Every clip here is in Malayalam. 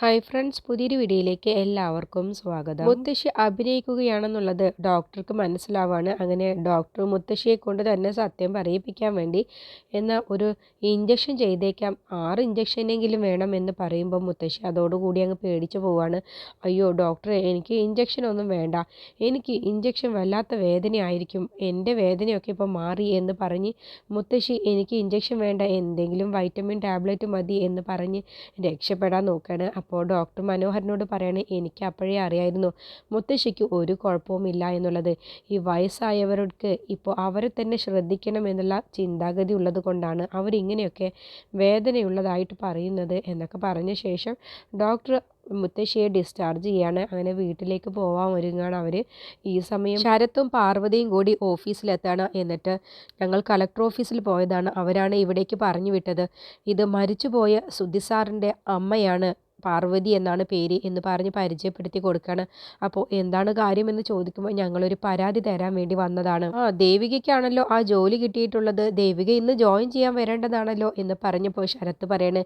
ഹായ് ഫ്രണ്ട്സ് പുതിയൊരു വീഡിയോയിലേക്ക് എല്ലാവർക്കും സ്വാഗതം. മുത്തശ്ശി അഭിനയിക്കുകയാണെന്നുള്ളത് ഡോക്ടർക്ക് മനസ്സിലാവാണ്. അങ്ങനെ ഡോക്ടർ മുത്തശ്ശിയെ കൊണ്ട് തന്നെ സത്യം പറയിപ്പിക്കാൻ വേണ്ടി എന്നാൽ ഒരു ഇഞ്ചക്ഷൻ ചെയ്തേക്കാം. ആറ് ഇഞ്ചക്ഷനെങ്കിലും വേണം എന്ന് പറയുമ്പോൾ മുത്തശ്ശി അതോടുകൂടി അങ്ങ് പേടിച്ചു പോവാണ്. അയ്യോ ഡോക്ടർ എനിക്ക് ഇഞ്ചക്ഷൻ ഒന്നും വേണ്ട. എനിക്ക് ഇഞ്ചക്ഷൻ വല്ലാത്ത വേദനയായിരിക്കും. എന്റെ വേദനയൊക്കെ ഇപ്പോൾ മാറി എന്ന് പറഞ്ഞ് മുത്തശ്ശി എനിക്ക് ഇഞ്ചക്ഷൻ വേണ്ട. എന്തെങ്കിലും വൈറ്റമിൻ ടാബ്ലറ്റ് മതി എന്ന് പറഞ്ഞ് രക്ഷപ്പെടാൻ നോക്കുകയാണ് അപ്പോൾ ഡോക്ടർ മനോഹരനോട് പറയണേ എനിക്ക് അപ്പോഴേ അറിയായിരുന്നു മുത്തശ്ശിക്ക് ഒരു കുഴപ്പവുമില്ല എന്നുള്ളത്. ഈ വയസ്സായവർക്ക് ഇപ്പോൾ അവരെ തന്നെ ശ്രദ്ധിക്കണം എന്നുള്ള ചിന്താഗതി ഉള്ളത് കൊണ്ടാണ് അവരിങ്ങനെയൊക്കെ വേദനയുള്ളതായിട്ട് പറയുന്നത് എന്നൊക്കെ പറഞ്ഞ ശേഷം ഡോക്ടർ മുത്തശ്ശിയെ ഡിസ്ചാർജ് ചെയ്യാണ്. അങ്ങനെ വീട്ടിലേക്ക് പോവാൻ ഒരുങ്ങാണ് അവർ. ഈ സമയം ശരത്തും പാർവതിയും കൂടി ഓഫീസിലെത്താണ്. എന്നിട്ട് ഞങ്ങൾ കളക്ടർ ഓഫീസിൽ പോയതാണ്. അവരാണ് ഇവിടേക്ക് പറഞ്ഞു വിട്ടത്. ഇത് മരിച്ചുപോയ സുധിസാറിന്റെ അമ്മയാണ്. പാർവതി എന്നാണ് പേര് എന്ന് പറഞ്ഞ് പരിചയപ്പെടുത്തി കൊടുക്കുകയാണ് അപ്പോൾ എന്താണ് കാര്യമെന്ന് ചോദിക്കുമ്പോൾ ഞങ്ങളൊരു പരാതി തരാൻ വേണ്ടി വന്നതാണ്. ആ ദേവികയ്ക്കാണല്ലോ ആ ജോലി കിട്ടിയിട്ടുള്ളത്. ദേവിക ഇന്ന് ജോയിൻ ചെയ്യാൻ വരേണ്ടതാണല്ലോ എന്ന് പറഞ്ഞപ്പോൾ ശരത്ത് പറയണേ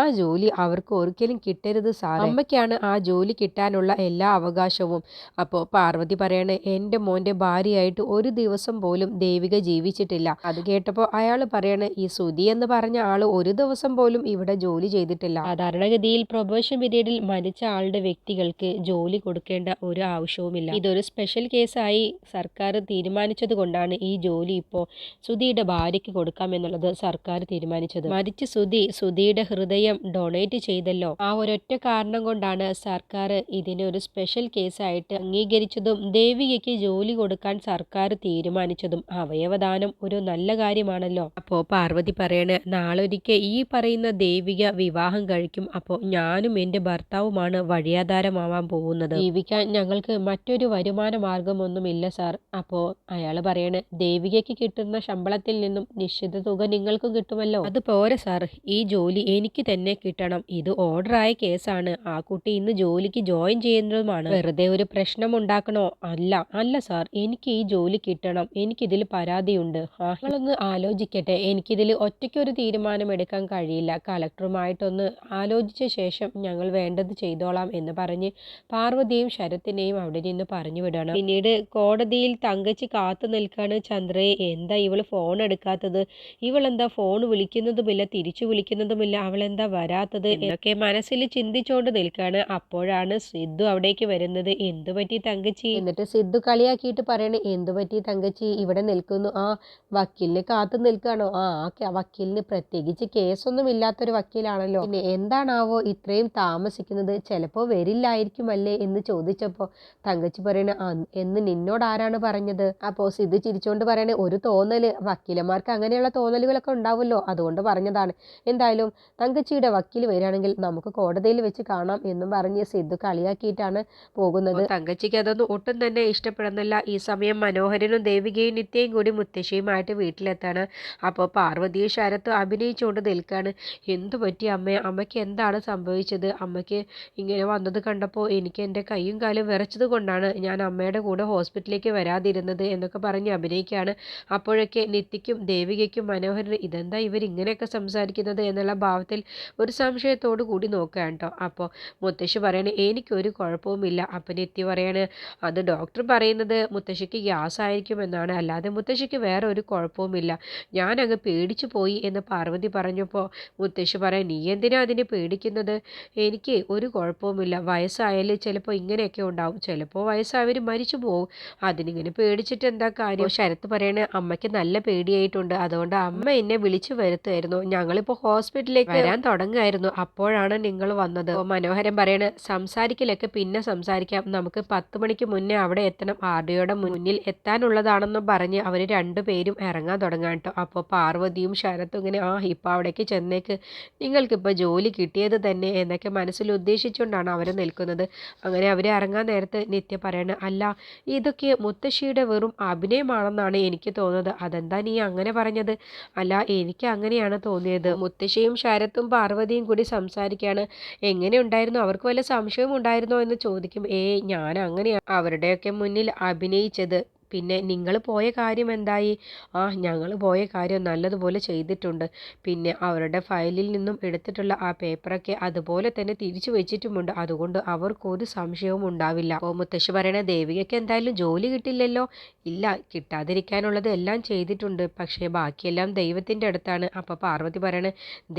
ആ ജോലി അവർക്ക് ഒരിക്കലും കിട്ടരുത് സാർ അമ്മയ്ക്കാണ് ആ ജോലി കിട്ടാനുള്ള എല്ലാ അവകാശവും. അപ്പോൾ പാർവതി പറയണേ എന്റെ മോന്റെ ഭാര്യയായിട്ട് ഒരു ദിവസം പോലും ദേവിക ജീവിച്ചിട്ടില്ല. അത് കേട്ടപ്പോൾ അയാൾ പറയണേ ഈ സുധി എന്ന് പറഞ്ഞ ആൾ ഒരു ദിവസം പോലും ഇവിടെ ജോലി ചെയ്തിട്ടില്ല. സാധാരണഗതിയിൽ പ്രൊബേഷൻ പിരീഡിൽ മരിച്ച ആളുടെ വ്യക്തികൾക്ക് ജോലി കൊടുക്കേണ്ട ഒരു ആവശ്യവുമില്ല. ഇതൊരു സ്പെഷ്യൽ കേസായി സർക്കാർ തീരുമാനിച്ചത് കൊണ്ടാണ് ഈ ജോലി ഇപ്പോൾ സുധിയുടെ ഭാര്യയ്ക്ക് കൊടുക്കാം എന്നുള്ളത് സർക്കാർ തീരുമാനിച്ചത്. മരിച്ച സുധി സുധിയുടെ ഹൃദയം ഡൊണേറ്റ് ചെയ്തല്ലോ. ആ ഒരൊറ്റ കാരണം കൊണ്ടാണ് സർക്കാർ ഇതിനെ ഒരു സ്പെഷ്യൽ കേസായിട്ട് അംഗീകരിച്ചതും ദേവികയ്ക്ക് ജോലി കൊടുക്കാൻ സർക്കാർ തീരുമാനിച്ചതും അവയവദാനം ഒരു നല്ല കാര്യമാണല്ലോ. അപ്പോൾ പാർവതി പറയണ നാളൊരിക്കൽ ഈ പറയുന്ന ദേവിക വിവാഹം കഴിക്കും അപ്പോൾ ഞാനും എന്റെ ഭർത്താവുമാണ് വഴിയാധാരമാവാൻ പോകുന്നത്. ജീവിക്കാൻ ഞങ്ങൾക്ക് മറ്റൊരു വരുമാന മാർഗമൊന്നുമില്ല സാർ. അപ്പോൾ അയാൾ പറയണ ദേവികയ്ക്ക് കിട്ടുന്ന ശമ്പളത്തിൽ നിന്നും നിശ്ചിത തുക നിങ്ങൾക്കും കിട്ടുമല്ലോ. അത് പോരെ സാർ. ഈ ജോലി എനിക്ക് തന്നെ കിട്ടണം. ഇത് ഓർഡറായ കേസാണ്. ആ കുട്ടി ഇന്ന് ജോലിക്ക് ജോയിൻ ചെയ്യുന്നതുമാണ്. വെറുതെ ഒരു പ്രശ്നം ഉണ്ടാക്കണോ അല്ല. അല്ല സാർ. എനിക്ക് ഈ ജോലി കിട്ടണം. എനിക്കിതിൽ പരാതിയുണ്ട്. നിങ്ങളൊന്ന് ആലോചിക്കട്ടെ. എനിക്കിതിൽ ഒറ്റയ്ക്കൊരു തീരുമാനം എടുക്കാൻ കഴിയില്ല. കലക്ടറുമായിട്ടൊന്ന് ആലോചിച്ച ശേഷം ഞങ്ങൾ വേണ്ടത് ചെയ്തോളാം എന്ന് പറഞ്ഞ് പാർവതിയും ശരത്തിനെയും അവിടെ നിന്ന് പറഞ്ഞു വിടണം. പിന്നീട് കോടതിയിൽ തങ്കച്ചി കാത്തു നിൽക്കാണ് ചന്ദ്രയെ എന്താ ഇവൾ ഫോൺ എടുക്കാത്തത്? ഇവളെന്താ ഫോൺ വിളിക്കുന്നതുമില്ല തിരിച്ചു വിളിക്കുന്നതുമില്ല അവളെന്താ വരാത്തത്? എന്നൊക്കെ മനസ്സിൽ ചിന്തിച്ചുകൊണ്ട് നിൽക്കാണ് അപ്പോഴാണ് സിദ്ധു അവിടേക്ക് വരുന്നത്. എന്തു പറ്റി തങ്കച്ചി? എന്നിട്ട് സിദ്ധു കളിയാക്കിയിട്ട് പറയണേ. എന്തു പറ്റി തങ്കച്ചി? ഇവിടെ നിൽക്കുന്നു. ആ വക്കീലിനെ കാത്തു നിൽക്കാണോ ആ വക്കീലിന് പ്രത്യേകിച്ച് കേസൊന്നും ഇല്ലാത്തൊരു വക്കീലാണല്ലോ. പിന്നെ എന്താണാവോ? ഇത്രയും താമസിക്കുന്നത് ചിലപ്പോൾ വരില്ലായിരിക്കുമല്ലേ എന്ന് ചോദിച്ചപ്പോൾ തങ്കച്ചി പറയണ എന്ന് നിന്നോട് ആരാണ് പറഞ്ഞത്? അപ്പോൾ സിദ്ധു ചിരിച്ചുകൊണ്ട് പറയണ ഒരു തോന്നൽ വക്കീലന്മാർക്ക് അങ്ങനെയുള്ള തോന്നലുകളൊക്കെ ഉണ്ടാവുമല്ലോ അതുകൊണ്ട് പറഞ്ഞതാണ്. എന്തായാലും തങ്കച്ചിയുടെ വക്കീൽ വരികയാണെങ്കിൽ നമുക്ക് കോടതിയിൽ വെച്ച് കാണാം എന്നും പറഞ്ഞ് സിദ്ധു കളിയാക്കിയിട്ടാണ് പോകുന്നത്. തങ്കച്ചിക്ക് അതൊന്നും ഒട്ടും തന്നെ ഇഷ്ടപ്പെടുന്നില്ല. ഈ സമയം മനോഹരനും ദേവികയും നിത്യയും കൂടി മുത്തശ്ശിയുമായിട്ട് വീട്ടിലെത്താണ്. അപ്പോൾ പാർവതിയും ശരത്തും അഭിനയിച്ചുകൊണ്ട് നിൽക്കുകയാണ് എന്തു പറ്റി അമ്മ? അമ്മയ്ക്ക് എന്താണ് സംഭവിച്ചത്? അമ്മയ്ക്ക് ഇങ്ങനെ വന്നത് കണ്ടപ്പോൾ എനിക്ക് എന്റെ കൈയും കാലും വിറച്ചത് കൊണ്ടാണ് ഞാൻ അമ്മയുടെ കൂടെ ഹോസ്പിറ്റലിലേക്ക് വരാതിരുന്നത് എന്നൊക്കെ പറഞ്ഞ് അഭിനയിക്കുകയാണ്. അപ്പോഴൊക്കെ നിത്യയ്ക്കും ദേവികയ്ക്കും മനോഹരന് ഇതെന്താ ഇവർ ഇങ്ങനെയൊക്കെ സംസാരിക്കുന്നത് എന്നുള്ള ഭാവത്തിൽ ഒരു സംശയത്തോടു കൂടി നോക്കുകയാണ് കേട്ടോ. അപ്പോൾ മുത്തശ്ശി പറയണേ എനിക്കൊരു കുഴപ്പവുമില്ല. അപ്പം നിത്യ പറയാണ് അത് ഡോക്ടർ പറയുന്നത് മുത്തശ്ശിക്ക് ഗ്യാസ് ആയിരിക്കും എന്നാണ് അല്ലാതെ മുത്തശ്ശിക്ക് വേറെ ഒരു കുഴപ്പവുമില്ല. ഞാൻ അങ്ങ് പേടിച്ചു പോയി എന്ന് പാർവതി പറഞ്ഞപ്പോൾ മുത്തശ്ശി പറയാൻ നീ എന്തിനാ അതിനെ പേടിക്കുന്നത്? എനിക്ക് ഒരു കുഴപ്പവുമില്ല. വയസ്സായാലും ചിലപ്പോൾ ഇങ്ങനെയൊക്കെ ഉണ്ടാവും. ചിലപ്പോൾ വയസ്സായവർ മരിച്ചു പോകും അതിനിങ്ങനെ പേടിച്ചിട്ട് എന്താ കാര്യം? ശരത്ത് പറയണ അമ്മയ്ക്ക് നല്ല പേടിയായിട്ടുണ്ട്. അതുകൊണ്ട് അമ്മ എന്നെ വിളിച്ചു വരുത്തുമായിരുന്നു ഞങ്ങളിപ്പോൾ ഹോസ്പിറ്റലിലേക്ക് വരാൻ തുടങ്ങുമായിരുന്നു അപ്പോഴാണ് നിങ്ങൾ വന്നത്. മനോഹരൻ പറയണ സംസാരിക്കലൊക്കെ പിന്നെ സംസാരിക്കാം. നമുക്ക് പത്ത് മണിക്ക് മുന്നേ അവിടെ എത്തണം. ആർഡിയോയുടെ മുന്നിൽ എത്താനുള്ളതാണെന്ന് പറഞ്ഞ് അവർ രണ്ടുപേരും ഇറങ്ങാൻ തുടങ്ങാൻ കേട്ടോ അപ്പോൾ പാർവതിയും ശരത്തും ഇങ്ങനെ ആ ഇപ്പം അവിടേക്ക് ചെന്നേക്ക്. നിങ്ങൾക്കിപ്പോൾ ജോലി കിട്ടിയത് തന്നെ. എന്നൊക്കെ മനസ്സിൽ ഉദ്ദേശിച്ചുകൊണ്ടാണ് അവർ നിൽക്കുന്നത്. അങ്ങനെ അവരെ ഇറങ്ങാൻ നേരത്ത് നിത്യ പറയണ അല്ല ഇതൊക്കെ മുത്തശ്ശിയുടെ വെറും അഭിനയമാണെന്നാണ് എനിക്ക് തോന്നുന്നത്. അതെന്താ നീ അങ്ങനെ പറഞ്ഞത്? അല്ല എനിക്ക് അങ്ങനെയാണ് തോന്നിയത്. മുത്തശ്ശിയും ശരത്തും പാർവതിയും കൂടി സംസാരിക്കുകയാണ് എങ്ങനെ ഉണ്ടായിരുന്നു? അവർക്ക് വല്ല സംശയവും ഉണ്ടായിരുന്നോ? എന്ന് ചോദിക്കും. ഏയ് ഞാൻ അങ്ങനെയാണ് അവരുടെയൊക്കെ മുന്നിൽ അഭിനയിച്ചത് പിന്നെ നിങ്ങൾ പോയ കാര്യം എന്തായി? ആ ഞങ്ങൾ പോയ കാര്യം നല്ലതുപോലെ ചെയ്തിട്ടുണ്ട്. പിന്നെ അവരുടെ ഫയലിൽ നിന്നും എടുത്തിട്ടുള്ള ആ പേപ്പറൊക്കെ അതുപോലെ തന്നെ തിരിച്ചു വെച്ചിട്ടുമുണ്ട്. അതുകൊണ്ട് അവർക്കൊരു സംശയവും ഉണ്ടാവില്ല. അപ്പോൾ മുത്തശ്ശി പറയണ ദേവികയ്ക്ക് എന്തായാലും ജോലി കിട്ടില്ലല്ലോ. ഇല്ല കിട്ടാതിരിക്കാനുള്ളത് എല്ലാം ചെയ്തിട്ടുണ്ട്. പക്ഷേ ബാക്കിയെല്ലാം ദൈവത്തിന്റെ അടുത്താണ്. അപ്പോൾ പാർവതി പറയണ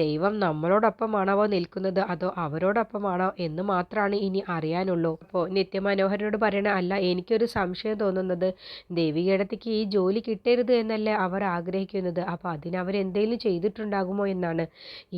ദൈവം നമ്മളോടൊപ്പമാണോ നിൽക്കുന്നത്? അതോ അവരോടൊപ്പമാണോ എന്ന് മാത്രമാണ് ഇനി അറിയാനുള്ളൂ. അപ്പോൾ നിത്യമനോഹരനോട് പറയണ അല്ല എനിക്കൊരു സംശയം തോന്നുന്നത്. ദേവികേടത്തേക്ക് ഈ ജോലി കിട്ടരുത് എന്നല്ലേ അവർ ആഗ്രഹിക്കുന്നത്. അപ്പോൾ അതിനവരെന്തെങ്കിലും ചെയ്തിട്ടുണ്ടാകുമോ എന്നാണ്.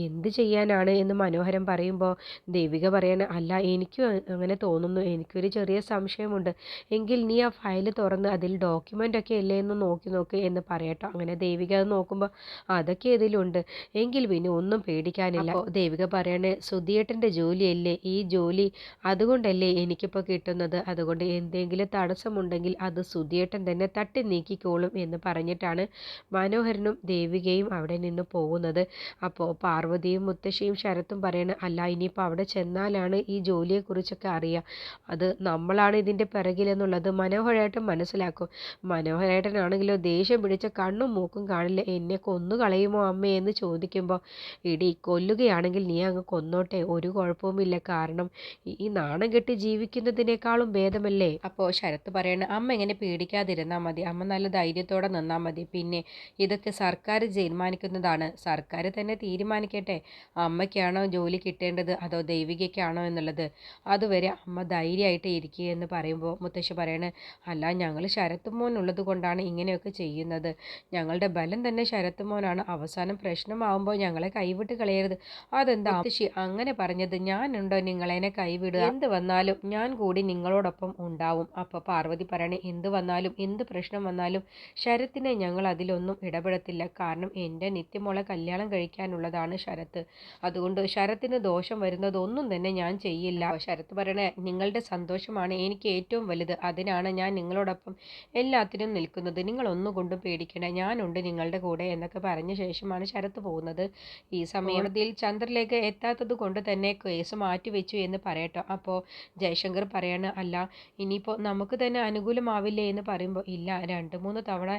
എന്ത് ചെയ്യാനാണ് എന്ന് മനോഹരൻ പറയുമ്പോൾ ദേവിക പറയാൻ അല്ല എനിക്കും അങ്ങനെ തോന്നുന്നു. എനിക്കൊരു ചെറിയ സംശയമുണ്ട്. എങ്കിൽ നീ ആ ഫയൽ തുറന്ന് അതിൽ ഡോക്യുമെന്റ് ഒക്കെ അല്ലേ എന്ന് നോക്കി നോക്ക് എന്ന് പറയട്ടോ. അങ്ങനെ ദേവിക അത് നോക്കുമ്പോൾ അതൊക്കെ ഇതിലുണ്ട്. എങ്കിൽ പിന്നെ ഒന്നും പേടിക്കാനില്ല. ദേവിക പറയണേ സുധിയേട്ടന്റെ ജോലിയല്ലേ? ഈ ജോലി അതുകൊണ്ടല്ലേ എനിക്കിപ്പോൾ കിട്ടുന്നത്? അതുകൊണ്ട് എന്തെങ്കിലും തടസ്സമുണ്ടെങ്കിൽ അത് സുധിയേട്ടൻ തന്നെ തട്ടി നീക്കിക്കോളും എന്ന് പറഞ്ഞിട്ടാണ് മനോഹരനും ദേവികയും അവിടെ നിന്ന് പോകുന്നത്. അപ്പോൾ പാർവതിയും മുത്തശ്ശിയും ശരത്തും പറയണ അല്ല ഇനിയിപ്പോൾ അവിടെ ചെന്നാലാണ് ഈ ജോലിയെക്കുറിച്ചൊക്കെ അറിയുക അത് നമ്മളാണ് ഇതിന്റെ പിറകിലെന്നുള്ളത് മനോഹരേട്ടൻ മനസ്സിലാക്കും. മനോഹരേട്ടനാണെങ്കിലോ ദേഷ്യം പിടിച്ച കണ്ണും മൂക്കും കാണില്ല. എന്നെ കൊന്നു കളയുമോ അമ്മേ? എന്ന് ചോദിക്കുമ്പോൾ ഇടി കൊല്ലുകയാണെങ്കിൽ നീ അങ്ങ് കൊന്നോട്ടെ. ഒരു കുഴപ്പവുമില്ല. കാരണം ഈ നാണം കെട്ടി ജീവിക്കുന്നതിനേക്കാളും ഭേദമല്ലേ? അപ്പോൾ ശരത്ത് പറയണ അമ്മ എങ്ങനെ പേടിക്കാതിരുന്നാൽ മതി. അമ്മ നല്ല ധൈര്യത്തോടെ നിന്നാൽ മതി. പിന്നെ ഇതൊക്കെ സർക്കാർ തീരുമാനിക്കുന്നതാണ്. സർക്കാർ തന്നെ തീരുമാനിക്കട്ടെ. അമ്മയ്ക്കാണോ ജോലി കിട്ടേണ്ടത്? അതോ ദൈവികയ്ക്കാണോ എന്നുള്ളത്? അതുവരെ അമ്മ ധൈര്യമായിട്ട് ഇരിക്കുക എന്ന് പറയുമ്പോൾ മുത്തശ്ശി പറയണ് അല്ല ഞങ്ങൾ ശരത്ത് മോനുള്ളത് കൊണ്ടാണ് ഇങ്ങനെയൊക്കെ ചെയ്യുന്നത്. ഞങ്ങളുടെ ബലം തന്നെ ശരത്ത് മോനാണ്. അവസാനം പ്രശ്നമാവുമ്പോൾ ഞങ്ങളെ കൈവിട്ട് കളയരുത്. അതെന്താ മുത്തശ്ശി അങ്ങനെ പറഞ്ഞത്? ഞാനുണ്ടോ നിങ്ങളെന്നെ കൈവിടുക? എന്ത് വന്നാലും ഞാൻ കൂടി നിങ്ങളോടൊപ്പം ഉണ്ടാവും. അപ്പോൾ പാർവതി പറയണേ എന്ത് വന്നാലും എന്ത് പ്രശ്നം വന്നാലും ശരത്തിനെ ഞങ്ങൾ അതിലൊന്നും ഇടപെടത്തില്ല. കാരണം എന്റെ നിത്യമോളെ കല്യാണം കഴിക്കാനുള്ളതാണ് ശരത്ത്. അതുകൊണ്ട് ശരത്തിന് ദോഷം വരുന്നതൊന്നും തന്നെ ഞാൻ ചെയ്യില്ല. ശരത്ത് പറയണേ നിങ്ങളുടെ സന്തോഷമാണ് എനിക്ക് ഏറ്റവും വലുത്. അതിനാണ് ഞാൻ നിങ്ങളോടൊപ്പം എല്ലാത്തിനും നിൽക്കുന്നത്. നിങ്ങൾ ഒന്നുകൊണ്ടും പേടിക്കണേ ഞാനുണ്ട് നിങ്ങളുടെ കൂടെ എന്നൊക്കെ പറഞ്ഞ ശേഷമാണ് ശരത്ത് പോകുന്നത്. ഈ സമയത്തിൽ ചന്ദ്രലേഖ എത്താത്തത് കൊണ്ട് തന്നെ കേസ് മാറ്റിവെച്ചു എന്ന് പറയട്ടോ. അപ്പോൾ ജയശങ്കർ പറയാണ് അല്ല ഇനിയിപ്പോൾ നമുക്ക് തന്നെ അനുകൂലമാവില്ലേ എന്ന് പറയുമ്പോൾ ഇല്ല രണ്ട് മൂന്ന് തവണ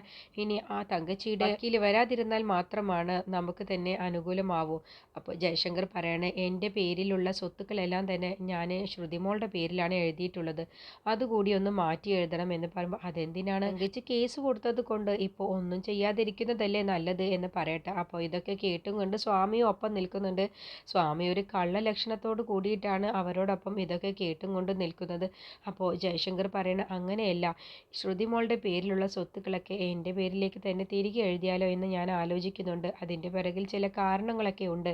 ഇനി ആ തങ്കച്ചിയുടെ വക്കീൽ വരാതിരുന്നാൽ മാത്രമാണ് നമുക്ക് തന്നെ അനുകൂലമാവൂ. അപ്പോൾ ജയശങ്കർ പറയണേ എന്റെ പേരിലുള്ള സ്വത്തുക്കളെല്ലാം തന്നെ ഞാൻ ശ്രുതിമോളുടെ പേരിലാണ് എഴുതിയിട്ടുള്ളത്. അതുകൂടി ഒന്ന് മാറ്റി എഴുതണം എന്ന് പറയുമ്പോൾ അതെന്തിനാണ്? തങ്കച്ചി കേസ് കൊടുത്തത് കൊണ്ട് ഇപ്പോൾ ഒന്നും ചെയ്യാതിരിക്കുന്നതല്ലേ നല്ലത് എന്ന് പറയട്ടെ. അപ്പോൾ ഇതൊക്കെ കേട്ടും കൊണ്ട് സ്വാമിയും ഒപ്പം നിൽക്കുന്നുണ്ട്. സ്വാമി ഒരു കള്ള ലക്ഷണത്തോട് കൂടിയിട്ടാണ് അവരോടൊപ്പം ഇതൊക്കെ കേട്ടും കൊണ്ട് നിൽക്കുന്നത്. അപ്പോൾ ജയശങ്കർ പറയണ അങ്ങനെയല്ല. ശ്രുതിമോളുടെ പേരിലുള്ള സ്വത്തുക്കളൊക്കെ എന്റെ പേരിലേക്ക് തന്നെ തിരികെ എഴുതിയാലോ എന്ന് ഞാൻ ആലോചിക്കുന്നുണ്ട്. അതിന്റെ പിറകിൽ ചില കാരണങ്ങളൊക്കെ ഉണ്ട്.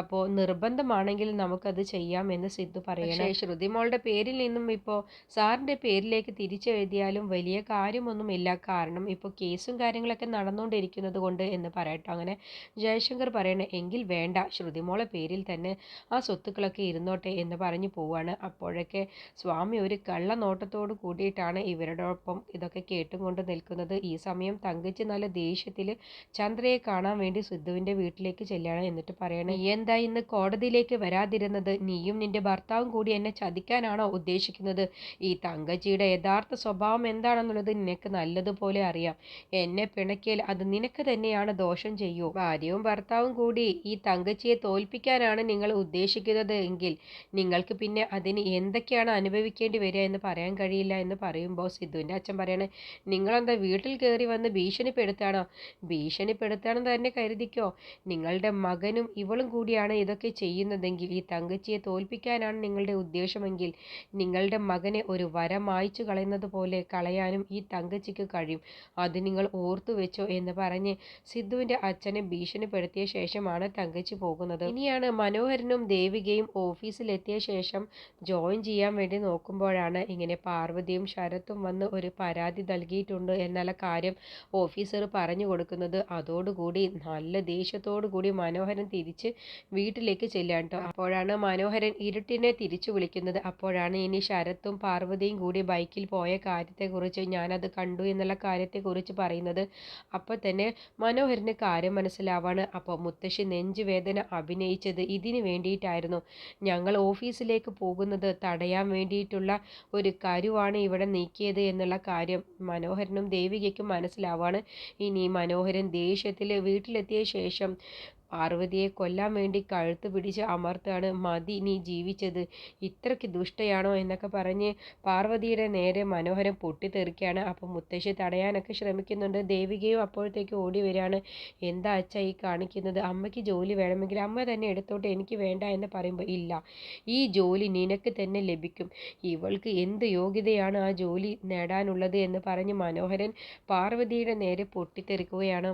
അപ്പോൾ നിർബന്ധമാണെങ്കിൽ നമുക്കത് ചെയ്യാം എന്ന് സിദ്ധു പറയണം. ശ്രുതിമോളുടെ പേരിൽ നിന്നും ഇപ്പോൾ സാറിന്റെ പേരിലേക്ക് തിരിച്ചെഴുതിയാലും വലിയ കാര്യമൊന്നുമില്ല കാരണം ഇപ്പോൾ കേസും കാര്യങ്ങളൊക്കെ നടന്നുകൊണ്ടിരിക്കുന്നത് കൊണ്ട് എന്ന് പറയട്ടോ. അങ്ങനെ ജയശങ്കർ പറയണ എങ്കിൽ വേണ്ട ശ്രുതിമോളെ പേരിൽ തന്നെ ആ സ്വത്തുക്കളൊക്കെ ഇരുന്നോട്ടെ എന്ന് പറഞ്ഞു പോവാണ്. അപ്പോഴൊക്കെ സ്വാമി ഒരു കള്ളനോട്ടത്തോട് കൂടിയിട്ടാണ് ഇവരോടൊപ്പം ഇതൊക്കെ കേട്ടും കൊണ്ട് നിൽക്കുന്നത് ഈ സമയം തങ്കച്ചി നല്ല ദേഷ്യത്തിൽ ചന്ദ്രയെ കാണാൻ വേണ്ടി സിദ്ധുവിന്റെ വീട്ടിലേക്ക് ചെല്ലുകയാണ് എന്നിട്ട് പറയണം എന്താ ഇന്ന് കോടതിയിലേക്ക് വരാതിരുന്നത്? നീയും നിന്റെ ഭർത്താവും കൂടി എന്നെ ചതിക്കാനാണോ ഉദ്ദേശിക്കുന്നത്? ഈ തങ്കച്ചിയുടെ യഥാർത്ഥ സ്വഭാവം എന്താണെന്നുള്ളത് നിനക്ക് നല്ലതുപോലെ അറിയാം. എന്നെ പിണക്കിയാൽ അത് നിനക്ക് തന്നെയാണ് ദോഷം ചെയ്യൂ. ഭാര്യയും ഭർത്താവും കൂടി ഈ തങ്കച്ചിയെ തോൽപ്പിക്കാനാണ് നിങ്ങൾ ഉദ്ദേശിക്കുന്നത് എങ്കിൽ നിങ്ങൾക്ക് പിന്നെ അതിന് എന്തൊക്കെയാണ് അനുഭവിക്കേണ്ടി വരിക എന്ന് പറയാൻ കഴിയില്ല എന്ന് പറയുമ്പോൾ സിദ്ധുവിന്റെ അച്ഛൻ പറയണേ നിങ്ങളെന്താ വീട്ടിൽ കയറി വന്ന് ഭീഷണിപ്പെടുത്താണോ? ഭീഷണിപ്പെടുത്താണെന്ന് തന്നെ കരുതിക്കോ. നിങ്ങളുടെ മകനും ഇവളും കൂടിയാണ് ഇതൊക്കെ ചെയ്യുന്നതെങ്കിൽ ഈ തങ്കച്ചിയെ തോൽപ്പിക്കാനാണ് നിങ്ങളുടെ ഉദ്ദേശമെങ്കിൽ നിങ്ങളുടെ മകനെ ഒരു വരം മായ്ച്ചു കളയുന്നത് പോലെ കളയാനും ഈ തങ്കച്ചിക്ക് കഴിയും. അത് നിങ്ങൾ ഓർത്തു വെച്ചോ എന്ന് പറഞ്ഞ് സിദ്ധുവിന്റെ അച്ഛനെ ഭീഷണിപ്പെടുത്തിയ ശേഷമാണ് തങ്കച്ചി പോകുന്നത്. ഇനിയാണ് മനോഹരനും ദേവികയും ഓഫീസിലെത്തിയ ശേഷം ജോയിൻ ചെയ്യാൻ വേണ്ടി നോക്കുമ്പോഴാണ് ഇങ്ങനെ പാർവതിയും ശരത്തും വന്ന് ഒരു പരാതി നൽകിയിട്ടുണ്ട് എന്നുള്ള കാര്യം. ഓഫീസർ പറഞ്ഞു കൊടുക്കുന്നത് അതോടുകൂടി നല്ല ദേഷ്യത്തോടു കൂടി മനോഹരൻ തിരിച്ച് വീട്ടിലേക്ക് ചെല്ലാൻ അപ്പോഴാണ് മനോഹരൻ ഇരുട്ടിനെ തിരിച്ചു വിളിക്കുന്നത്. അപ്പോഴാണ് ഇനി ശരത്തും പാർവതിയും കൂടി ബൈക്കിൽ പോയ കാര്യത്തെക്കുറിച്ച് ഞാനത് കണ്ടു എന്നുള്ള കാര്യത്തെക്കുറിച്ച് പറയുന്നത്. അപ്പോൾ തന്നെ മനോഹരന് കാര്യം മനസ്സിലാവാണ്. അപ്പോൾ മുത്തശ്ശി നെഞ്ചുവേദന അഭിനയിച്ചത് ഇതിന് വേണ്ടിയിട്ടായിരുന്നു. ഞങ്ങൾ ഓഫീസിലേക്ക് പോകുന്നത് തടയാൻ വേണ്ടിയിട്ടുള്ള ഒരു കരുവാണ് ഇവിടെ നീക്കിയത് എന്നുള്ള കാര്യം മനോഹരനും ദേവികയ്ക്കും മനസ്സിലാവാണ്. ഇനി മനോഹരൻ ദേഷ്യത്തിൽ വീട്ടിലെത്തിയ ശേഷം പാർവതിയെ കൊല്ലാൻ വേണ്ടി കഴുത്ത് പിടിച്ച് അമർത്താണ് മതി നീ ജീവിച്ചത്. ഇത്രയ്ക്ക് ദുഷ്ടയാണോ എന്നൊക്കെ പറഞ്ഞ് പാർവതിയുടെ നേരെ മനോഹരം പൊട്ടിത്തെറിക്കുകയാണ്. അപ്പം മുത്തശ്ശി തടയാനൊക്കെ ശ്രമിക്കുന്നുണ്ട്. ദേവികയും അപ്പോഴത്തേക്ക് ഓടി വരികയാണ് എന്താ അച്ഛ ഈ കാണിക്കുന്നത്? അമ്മയ്ക്ക് ജോലി വേണമെങ്കിൽ അമ്മ തന്നെ എടുത്തോട്ട് എനിക്ക് വേണ്ട എന്ന് പറയുമ്പോൾ ഇല്ല. ഈ ജോലി നിനക്ക് തന്നെ ലഭിക്കും. ഇവൾക്ക് എന്ത് യോഗ്യതയാണ് ആ ജോലി നേടാനുള്ളത് എന്ന് പറഞ്ഞ് മനോഹരൻ പാർവതിയുടെ നേരെ പൊട്ടിത്തെറിക്കുകയാണ്.